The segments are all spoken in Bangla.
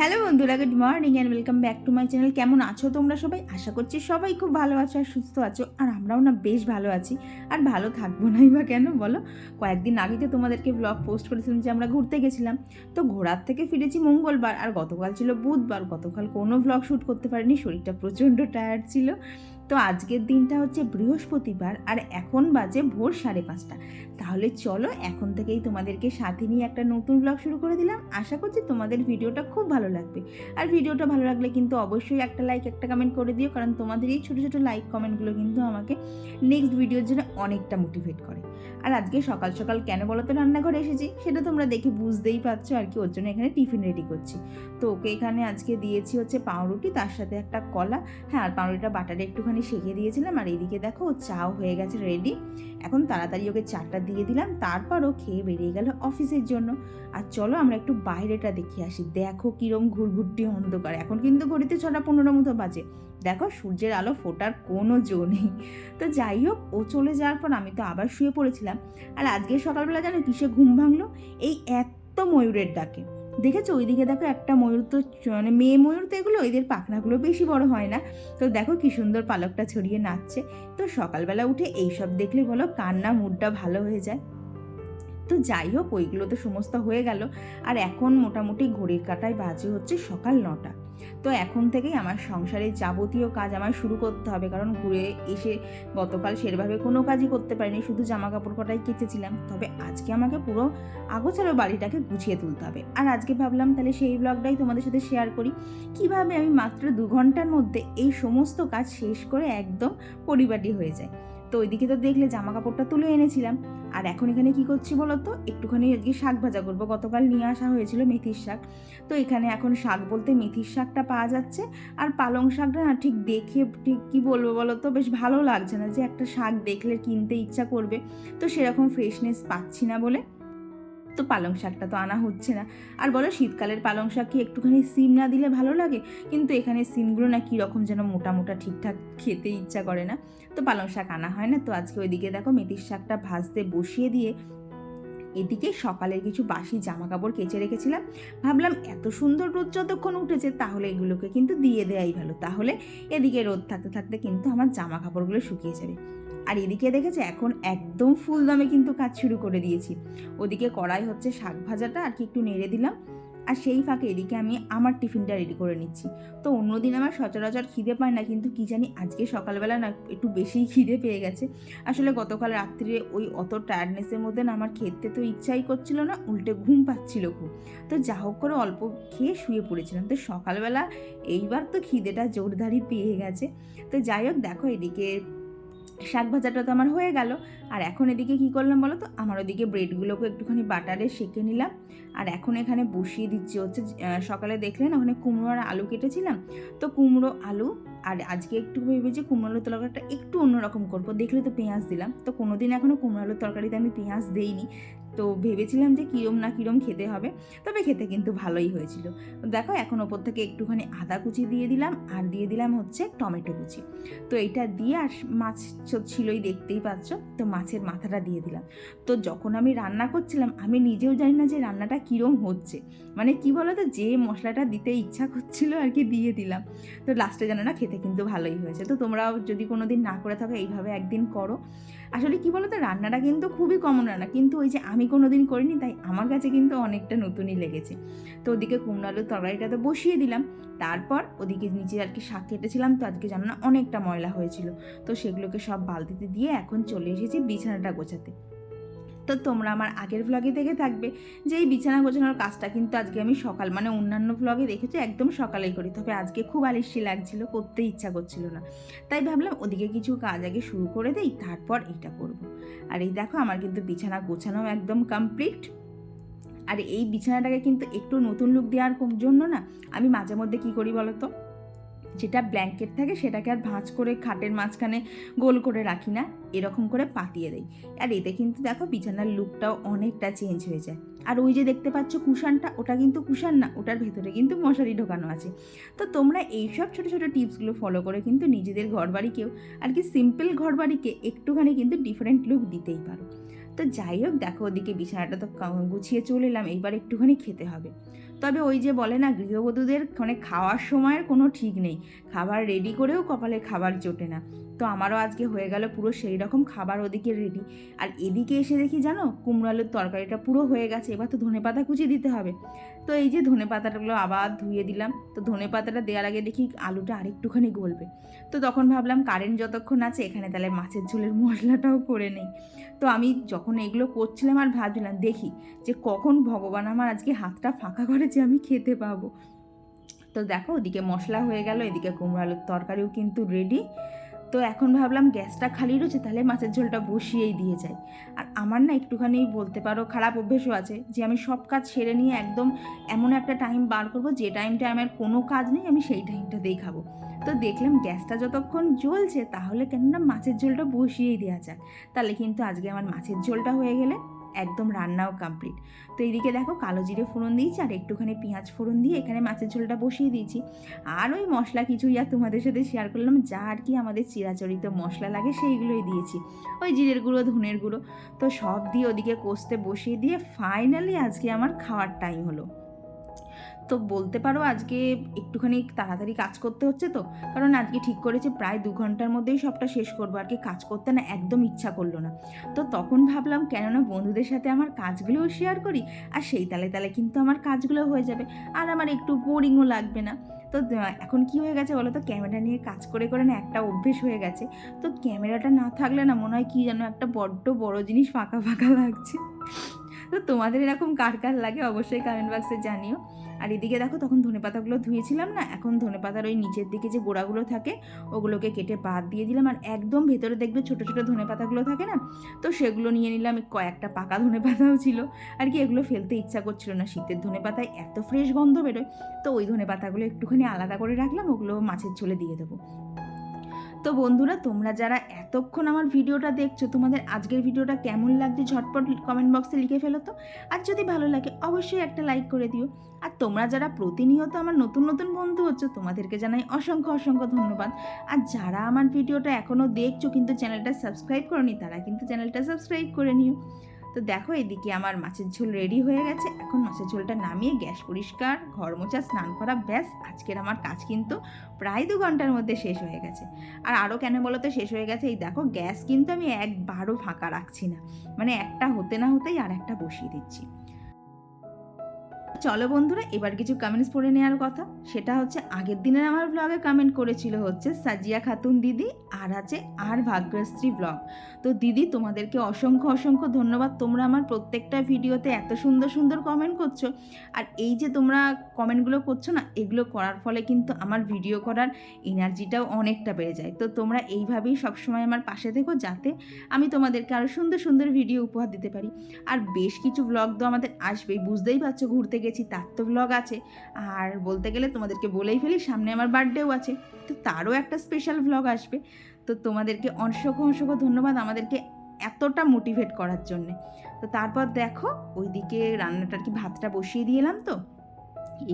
হ্যালো বন্ধুরা, good morning and welcome back to my channel কেমন আছো তোমরা সবাই? আশা করছি সবাই খুব ভালো আছো আর সুস্থ আছো, আর আমরাও না বেশ ভালো আছি। আর ভালো থাকব নাই বা কেন বলো? কয়েকদিন আগে তো তোমাদেরকে ব্লগ পোস্ট করেছিলাম যে আমরা ঘুরতে গেছিলাম। তো ঘোরার থেকে ফিরেছি মঙ্গলবার, আর গতকাল ছিল বুধবার, গতকাল কোনো ব্লগ শ্যুট করতে পারিনি, শরীরটা প্রচণ্ড টায়ার্ড ছিল। তো আজকের দিনটা হচ্ছে বৃহস্পতিবার আর এখন বাজে ভোর সাড়ে পাঁচটা। তাহলে চলো এখন থেকেই তোমাদেরকে সাথে নিয়ে একটা নতুন ব্লগ শুরু করে দিলাম। আশা করছি তোমাদের ভিডিওটা খুব ভালো লাগবে। আর ভিডিওটা ভালো লাগলে কিন্তু অবশ্যই একটা লাইক একটা কমেন্ট করে দিও, কারণ তোমাদের এই ছোটো ছোটো লাইক কমেন্টগুলো কিন্তু আমাকে নেক্সট ভিডিওর জন্য অনেকটা মোটিভেট করে। আর আজকে সকাল সকাল কেন বলো তো রান্নাঘরে এসেছি? সেটা তোমরা দেখে বুঝতেই পারছ আর কি, ওর জন্য এখানে টিফিন রেডি করছি। তো ওকে এখানে আজকে দিয়েছি হচ্ছে পাউরুটি, তার সাথে একটা কলা। হ্যাঁ আর পাউরুটিটা বাটারে একটুখানি সেঁকে দিয়েছিলাম আর এইদিকে দেখো ও চাও হয়ে গেছে রেডি এখন তাড়াতাড়ি ওকে চারটা দিয়ে দিলাম, তারপর ও খেয়ে বেরিয়ে গেল অফিসের জন্য। আর চলো আমরা একটু বাইরেটা দেখে আসি। দেখো কিরম ঘুরঘুরটি অন্ধকার। এখন কিন্তু ঘড়িতে ছটা পনেরো মতো বাজে। দেখো সূর্যের আলো ফোটার কোনো জো নেই। তো যাই হোক, ও চলে যাওয়ার পর আমি তো আবার শুয়ে পড়েছিলাম। আর আজকে সকালবেলা জানো কিসে ঘুম ভাঙলো? এই এত ময়ূরের ডাকে। দেখেছ? ওইদিকে দেখো একটা ময়ূর তো মানে মেয়ে ময়ূর তো এগুলো ওইদের পাখনাগুলো বেশি বড় হয় না। তো দেখো কি সুন্দর পালকটা ছড়িয়ে নাচছে। তো সকালবেলা উঠে এইসব দেখলে বলো কান্না, মুডটা ভালো হয়ে যায়। তো যাই হোক, ওইগুলো তো সমস্ত হয়ে গেল। আর এখন মোটামুটি ঘড়ির কাটায় বাজে হচ্ছে সকাল নটা। তো এখন থেকেই আমার সংসারের যাবতীয় কাজ আমার শুরু করতে হবে। কারণ ঘুরে এসে গতকাল সেভাবে কোনো কাজই করতে পারিনি, শুধু জামা কাপড় কটাই কেচেছিলাম। তবে আজকে আমাকে পুরো আগোছালো বাড়িটাকে গুছিয়ে তুলতে হবে। আর আজকে ভাবলাম তাহলে সেই ব্লগটাই তোমাদের সাথে শেয়ার করি। কীভাবে আমি মাত্র দু ঘণ্টার মধ্যে এই সমস্ত কাজ শেষ করে একদম পরিপাটি হয়ে যায় তো ওইদিকে তো দেখলে জামা কাপড়টা তুলে এনেছিলাম। আর এখন এখানে কি করছি বলো তো একটুখানি আজকে শাক ভাজা করব। গতকাল নিয়ে আসা হয়েছিল মেথির শাক। তো এখানে এখন শাক বলতে মেথির শাকটা পাওয়া যাচ্ছে। আর পালং শাকটা না ঠিক দেখে ঠিক কী বলব বলো তো বেশ ভালো লাগছে না যে একটা শাক দেখলে কিনতে ইচ্ছা করবে। তো সেরকম ফ্রেশনেস পাচ্ছি না বলে তো পালং শাকটা তো আনা হচ্ছে না। আর বলো, শীতকালের পালং শাক কি একটুখানি সিম না দিলে ভালো লাগে? কিন্তু এখানে সিমগুলো না কীরকম যেন মোটা মোটা ঠিকঠাক খেতে ইচ্ছা করে না। তো পালং শাক আনা হয় না, তো আজকে ওইদিকে দেখো মেথির শাকটা ভাজতে বসিয়ে দিয়ে এদিকে সকালের কিছু বাসি জামা কাপড় কেচে রেখেছিলাম। ভাবলাম এত সুন্দর রোদ যতক্ষণ উঠেছে তাহলে এগুলোকে কিন্তু দিয়ে দেওয়াই ভালো। তাহলে এদিকে রোদ থাকতে থাকতে কিন্তু আমার জামা কাপড়গুলো শুকিয়ে যাবে। আর এদিকে দেখেছে এখন একদম ফুল দামে কিন্তু কাজ শুরু করে দিয়েছি। ওদিকে কড়াই হচ্ছে শাক ভাজাটা, আর কি একটু নেড়ে দিলাম। আর সেই ফাঁকে এদিকে আমি আমার টিফিনটা রেডি করে নিচ্ছি। তো অন্যদিন আমার সচরাচর খিদে পায় না, কিন্তু কি জানি আজকে সকালবেলা না একটু বেশিই খিদে পেয়ে গেছে। আসলে গতকাল রাত্রিরে ওই অত টায়ার্ডনেসের মধ্যে না আমার খেতে তো ইচ্ছাই করছিল না, উল্টে ঘুম পাচ্ছিল খুব। তো যা হোক করে অল্প খেয়ে শুয়ে পড়েছিলাম। তো সকালবেলা এইবার তো খিদেটা জোরদারি পেয়ে গেছে। তো যাই হোক, দেখো এদিকে শাক ভাজাটা তো আমার হয়ে গেল। আর এখন এদিকে কি করলাম বলো তো? আমার ওদিকে ব্রেডগুলোকে একটুখানি বাটারে সেঁকে নিলাম। আর এখন এখানে বসিয়ে দিচ্ছি হচ্ছে সকালে দেখলেন ওখানে কুমড়ো আর আলু কেটেছিলাম? তো কুমড়ো, আলু আর আজকে একটু ভেবেছি কুমড়ো আলুর তরকারিটা একটু অন্যরকম করব। দেখলে তো পেঁয়াজ দিলাম। তো কোনোদিন এখনও কুমড়ো আলুর তরকারিতে আমি পেঁয়াজ দেইনি। তো ভেবেছিলাম যে কিরম না কিরম খেতে হবে, তবে খেতে কিন্তু ভালোই হয়েছিল। দেখো এখন ওপর থেকে একটুখানি আদা কুচি দিয়ে দিলাম, আর দিয়ে দিলাম হচ্ছে টমেটো কুচি। তো এটা দিয়ে আর মাছ ছিলই দেখতেই পাচ্ছ, তো মাছের মাথাটা দিয়ে দিলাম। তো যখন আমি রান্না করছিলাম, আমি নিজেও জানি না যে রান্নাটা কীরম হচ্ছে। মানে কি বলো তো যে মশলাটা দিতে ইচ্ছা করছিল আর কি দিয়ে দিলাম। তো লাস্টে জানো না খেতে কিন্তু ভালোই হয়েছে। তো তোমরাও যদি কোনো দিন না করে থাকো, এইভাবে একদিন করো। আসলে কি বলো তো রান্নাটা কিন্তু খুবই কমন রান্না, কিন্তু ওই যে আমি কোনো দিন করিনি, তাই আমার কাছে কিন্তু অনেকটা নতুনই লেগেছে। তো ওদিকে কুমড়ো আলুর তরকারিটা তো বসিয়ে দিলাম। তারপর ওদিকে নিচে আর কি শাক কেটেছিলাম, তো আজকে জানো না অনেকটা ময়লা হয়েছিল। তো সেগুলোকে সব বালতিতে দিয়ে এখন চলে এসেছি বিছানাটা গোছাতে। তো তোমরা আমার আগের ভ্লগে দেখে থাকবে যে এই বিছানা গোছানোর কাজটা কিন্তু আজকে আমি সকাল মানে অন্যান্য ভ্লগে দেখেছি, একদম সকালেই করি। তবে আজকে খুব আলিস্যি লাগছিল, করতে ইচ্ছা করছিল না। তাই ভাবলাম ওদিকে কিছু কাজ আগে শুরু করে দেই, তারপর এটা করব। আর এই দেখো আমার কিন্তু বিছানা গোছানো একদম কমপ্লিট আর এই বিছানাটাকে কিন্তু একটু নতুন লুক দেওয়ার জন্য না আমি মাঝে মধ্যে কী করি বলো তো যেটা ব্ল্যাঙ্কেট থাকে সেটাকে আর ভাঁজ করে খাটের মাঝখানে গোল করে রাখি না, এরকম করে পাতিয়ে দেই। আর এতে কিন্তু দেখো বিছানার লুকটাও অনেকটা চেঞ্জ হয়ে যায়। আর ওই যে দেখতে পাচ্ছ কুশানটা, ওটা কিন্তু কুশান না, ওটার ভেতরে কিন্তু মশারি ঢোকানো আছে। তো তোমরা এইসব ছোটো ছোটো টিপসগুলো ফলো করে কিন্তু নিজেদের ঘরবাড়িকেও, আর কি সিম্পল ঘরবাড়িকে একটুখানি কিন্তু ডিফারেন্ট লুক দিতেই পারো। তো যাই হোক, দেখো ওদিকে বিছানাটা তো গুছিয়ে চলে এলাম, এইবার একটুখানি খেতে হবে। তবে ওই যে বলে না, গৃহবধূদের মানে খাওয়ার সময়ের কোনো ঠিক নেই। খাবার রেডি করেও কপালে খাবার জোটে না। তো আমারও আজকে হয়ে গেল পুরো সেই রকম খাবার ওদিকে রেডি আর এদিকে এসে দেখি জানো, কুমড়ো আলুর তরকারিটা পুরো হয়ে গেছে, এবার তো ধনে পাতা কুচি দিতে হবে। তো এই যে ধনে পাতাগুলো আবার ধুয়ে দিলাম। তো ধনে পাতাটা দেওয়ার আগে দেখি আলুটা আরেকটুখানি গলবে। তো তখন ভাবলাম কারেন্ট যতক্ষণ আছে, এখানে তাহলে মাছের ঝোলের মশলাটাও করে নেই। তো আমি যখন এগুলো করছিলাম আর ভাবছিলাম, দেখি যে কখন ভগবান আমার আজকে হাতটা ফাঁকা করে যে আমি খেতে পাবো। তো দেখো, ওদিকে মশলা হয়ে গেল, এদিকে কুমড়ো আলুর তরকারিও কিন্তু রেডি তো এখন ভাবলাম গ্যাসটা খালি রয়েছে, তাহলে মাছের ঝোলটা বসিয়েই দিয়ে যাই। আর আমার না একটুখানি বলতে পারো খারাপ অভ্যেসও আছে যে আমি সব কাজ সেরে নিয়ে একদম এমন একটা টাইম বার করব, যে টাইমটা আমার কোনো কাজ নেই, আমি সেই টাইমটাতেই খাব। তো দেখলাম গ্যাসটা যতক্ষণ জ্বলছে, তাহলে কেননা মাছের ঝোলটা বসিয়েই দেওয়া যাক। তাহলে কিন্তু আজকে আমার মাছের ঝোলটা হয়ে গেলে একদম রান্নাও কমপ্লিট তো এদিকে দেখো কালো জিরে ফোড়ন দিয়েছি আর একটুখানি পেঁয়াজ ফোড়ন দিয়ে এখানে মাছের ঝোলটা বসিয়ে দিয়েছি। আর ওই মশলা কিছুই আর তোমাদের সাথে শেয়ার করলাম, যা আর কি আমাদের চিরাচরিত মশলা লাগে সেইগুলোই দিয়েছি। ওই জিরের গুঁড়ো, ধনের গুঁড়ো, তো সব দিয়ে ওদিকে কষতে বসিয়ে দিয়ে ফাইনালি আজকে আমার খাওয়ার টাইম হলো। তো বলতে পারো আজকে একটুখানি তাড়াতাড়ি কাজ করতে হচ্ছে তো, কারণ আজকে ঠিক করেছে প্রায় দু ঘণ্টার মধ্যেই সবটা শেষ করব, আর কি কাজ করতে না একদম ইচ্ছা করল না। তো তখন ভাবলাম কেননা বন্ধুদের সাথে আমার কাজগুলোও শেয়ার করি, আর সেই তালে তালে কিন্তু আমার কাজগুলো হয়ে যাবে, আর আমার একটু বোরিংও লাগবে না। তো এখন কি হয়ে গেছে বলো তো ক্যামেরা নিয়ে কাজ করে করে না একটা অভ্যেস হয়ে গেছে। তো ক্যামেরাটা না থাকলে না মনে হয় কী যেন একটা বড্ড বড় জিনিস ফাঁকা ফাঁকা লাগছে। তো তোমাদের এরকম কার কার লাগে অবশ্যই কমেন্ট বক্সে জানিও। আর এদিকে দেখো তখন ধনে পাতাগুলো ধুয়েছিলাম না, এখন ধনে পাতার ওই নিচের দিকে যে গোড়াগুলো থাকে, ওগুলোকে কেটে বাদ দিয়ে দিলাম। আর একদম ভেতরে দেখবে ছোটো ছোটো ধনে পাতাগুলো থাকে না, তো সেগুলো নিয়ে নিলাম। কয়েকটা পাকা ধনে পাতাও ছিল। আর কি এগুলো ফেলতে ইচ্ছা করছিল না। শীতের ধনে পাতায় এত ফ্রেশ গন্ধ বেরোয়, তো ওই ধনে পাতাগুলো একটুখানি আলাদা করে রাখলাম, ওগুলো মাছের ঝোলে দিয়ে দেবো। তো বন্ধুরা, তোমরা যারা এতক্ষণ আমার ভিডিওটা দেখছ, তোমাদের আজকের ভিডিওটা কেমন লাগছে ঝটপট কমেন্ট বক্সে লিখে ফেলো তো। আর যদি ভালো লাগে, অবশ্যই একটা লাইক করে দিও। আর তোমরা যারা প্রতিনিয়ত আমার নতুন নতুন বন্ধু হচ্ছে, তোমাদেরকে জানাই অসংখ্য অসংখ্য ধন্যবাদ। আর যারা আমার ভিডিওটা এখনও দেখছ, কিন্তু চ্যানেলটা সাবস্ক্রাইব করনি, তারা কিন্তু চ্যানেলটা সাবস্ক্রাইব করে নিও। তো দেখো এদিকে আমার মাছের ঝোল রেডি হয়ে গেছে। এখন মাছের ঝোলটা নামিয়ে গ্যাস পরিষ্কার, ঘর মোছা, স্নান করা, ব্যাস। আজকের আমার কাজ কিন্তু প্রায় দু ঘণ্টার মধ্যে শেষ হয়ে গেছে। আর আরও কেন বলো তো শেষ হয়ে গেছে? এই দেখো, গ্যাস কিন্তু আমি একবারও ফাঁকা রাখছি না। মানে একটা হতে না হতেই আর একটা বসিয়ে দিচ্ছি। চলো বন্ধুরা, এবার কিছু কমেন্টস পড়ে নেওয়ার কথা। সেটা হচ্ছে, আগের দিনের আমার ব্লগে কমেন্ট করেছিল হচ্ছে সাজিয়া খাতুন দিদি, আর আছে আর ভাগ্যশ্রী ব্লগ তো দিদি, তোমাদেরকে অসংখ্য অসংখ্য ধন্যবাদ। তোমরা আমার প্রত্যেকটা ভিডিওতে এত সুন্দর সুন্দর কমেন্ট করছ। আর এই যে তোমরা কমেন্টগুলো করছ না, এগুলো করার ফলে কিন্তু আমার ভিডিও করার এনার্জিটাও অনেকটা বেড়ে যায়। তো তোমরা এইভাবেই সবসময় আমার পাশে থেকো যাতে আমি তোমাদেরকে আরও সুন্দর সুন্দর ভিডিও উপহার দিতে পারি। আর বেশ কিছু ব্লগ তো আমাদের আসবেই, বুঝতেই পারছ ঘুরতে গেছি, তার তো ব্লগ আছে। আর বলতে গেলে তোমাদেরকে বলেই ফেলি, সামনে আমার বার্থডেও আছে, তো তারও একটা স্পেশাল ব্লগ আসবে। তো তোমাদেরকে অসংখ্য অসংখ্য ধন্যবাদ আমাদেরকে এতটা মোটিভেট করার জন্যে। তো তারপর দেখো, ওইদিকে রান্নাটার কি ভাতটা বসিয়ে দিয়েলাম তো।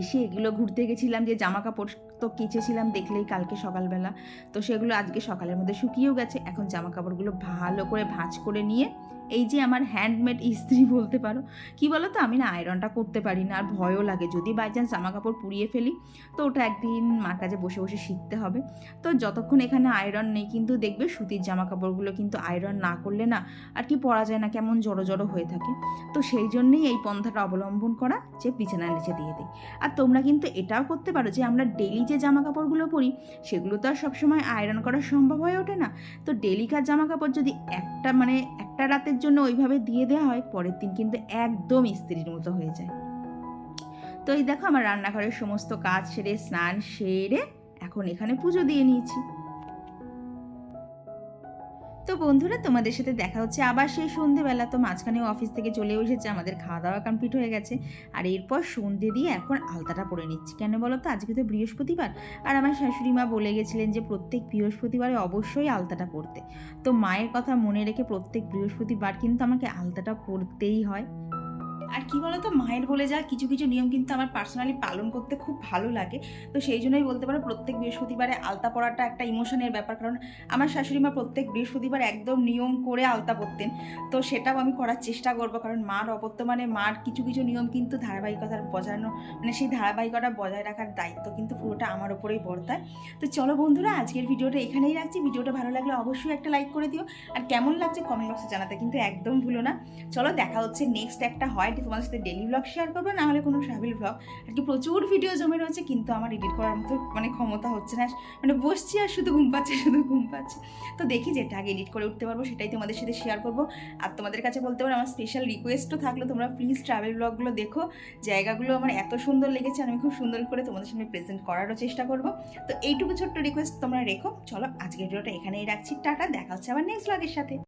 এসে এগুলো ঘুরতে গেছিলাম, যে জামা কাপড় তো কেচেছিলাম দেখলেই কালকে সকালবেলা। তো সেগুলো আজকে সকালের মধ্যে শুকিয়েও গেছে, এখন জামা কাপড়গুলো ভালো করে ভাঁজ করে নিয়ে এই যে আমার হ্যান্ডমেড ইস্ত্রি বলতে পারো। কি বলো তো আমি না আয়রনটা করতে পারি না, আর ভয়ও লাগে। যদি বাই চান্স জামা কাপড় পুড়িয়ে ফেলি, তো ওটা একদিন মার কাছে বসে বসে শিখতে হবে। তো যতক্ষণ এখানে আয়রন নেই, কিন্তু দেখবে সুতির জামা কাপড়গুলো কিন্তু আয়রন না করলে না আর কি পরা যায় না, কেমন জড়ো জড়ো হয়ে থাকে। তো সেই জন্যেই এই পন্থাটা অবলম্বন করা যে বিছানার নিচে দিয়ে দিই। আর তোমরা কিন্তু এটাও করতে পারো যে আমরা ডেলি যে জামা কাপড়গুলো পরি, সেগুলো তো আর সবসময় আয়রন করা সম্ভব হয়ে ওঠে না। তো ডেলিকার জামা কাপড় যদি একটা মানে একটা রাতের জন্য ওইভাবে দিয়ে দেওয়া হয়, পরের দিন কিন্তু একদম স্ত্রীর মতো হয়ে যায়। তো এই দেখো আমার রান্নাঘরের সমস্ত কাজ সেরে, স্নান সেরে এখন এখানে পুজো দিয়ে নিয়েছি। তো বন্ধুরা, তোমাদের সাথে দেখা হচ্ছে আবার সেই সন্ধেবেলা। তো মাঝখানে অফিস থেকে চলে এসেছে, আমাদের খাওয়া দাওয়া কমপ্লিট হয়ে গেছে। আর এরপর সন্ধে দিয়ে এখন আলতাটা পরে নিচ্ছি। কেন বলো তো? আজকে তো বৃহস্পতিবার। আর আমার শাশুড়ি মা বলে গেছিলেন যে, প্রত্যেক বৃহস্পতিবারে অবশ্যই আলতাটা পরতে। তো মায়ের কথা মনে রেখে প্রত্যেক বৃহস্পতিবার কিন্তু আমাকে আলতাটা পরতেই হয়। আর কি বলতো, মায়ের বলে যা কিছু কিছু নিয়ম কিন্তু আমার পার্সোনালি পালন করতে খুব ভালো লাগে। তো সেই জন্যই বলতে পারো, প্রত্যেক বৃহস্পতিবারে আলতা পড়াটা একটা ইমোশনের ব্যাপার। কারণ আমার শাশুড়ি মা প্রত্যেক বৃহস্পতিবার একদম নিয়ম করে আলতা পরতেন। তো সেটাও আমি করার চেষ্টা করব। কারণ মার অবর্তমানে মার কিছু কিছু নিয়ম কিন্তু ধারাবাহিকতার বজানো মানে সেই ধারাবাহিকতা বজায় রাখার দায়িত্ব কিন্তু পুরোটা আমার ওপরেই বর্তায়। তো চলো বন্ধুরা, আজকের ভিডিওটা এখানেই রাখছি। ভিডিওটা ভালো লাগলে অবশ্যই একটা লাইক করে দিও। আর কেমন লাগছে কমেন্ট বক্সে জানাতে কিন্তু একদম ভুলো না। চলো দেখা হচ্ছে নেক্সট একটা হয় যে তোমাদের সাথে ডেলি ব্লগ শেয়ার করব, না হলে কোনো ট্রাভেল ব্লগ আর কি প্রচুর ভিডিও জমে রয়েছে, কিন্তু আমার এডিট করার মতো মানে ক্ষমতা হচ্ছে না। মানে বসছি আর শুধু ঘুম পাচ্ছে, শুধু ঘুম পাচ্ছে। তো দেখি যেটা আগে এডিট করে উঠতে পারব, সেটাই তোমাদের সাথে শেয়ার করব। আর তোমাদের কাছে বলতে পারো, আমার স্পেশাল রিকোয়েস্টও থাকল, তোমরা প্লিজ ট্রাভেল ব্লগগুলো দেখো। জায়গাগুলো আমার এত সুন্দর লেগেছে আমি খুব সুন্দর করে তোমাদের সামনে প্রেজেন্ট করারও চেষ্টা করব। তো এইটুকু ছোট্ট রিকোয়েস্ট তোমরা রেখো। চলো, আজকের ভিডিওটা এখানেই রাখছি। টাটা, দেখা হচ্ছে আবার নেক্সট ব্লগের সাথে।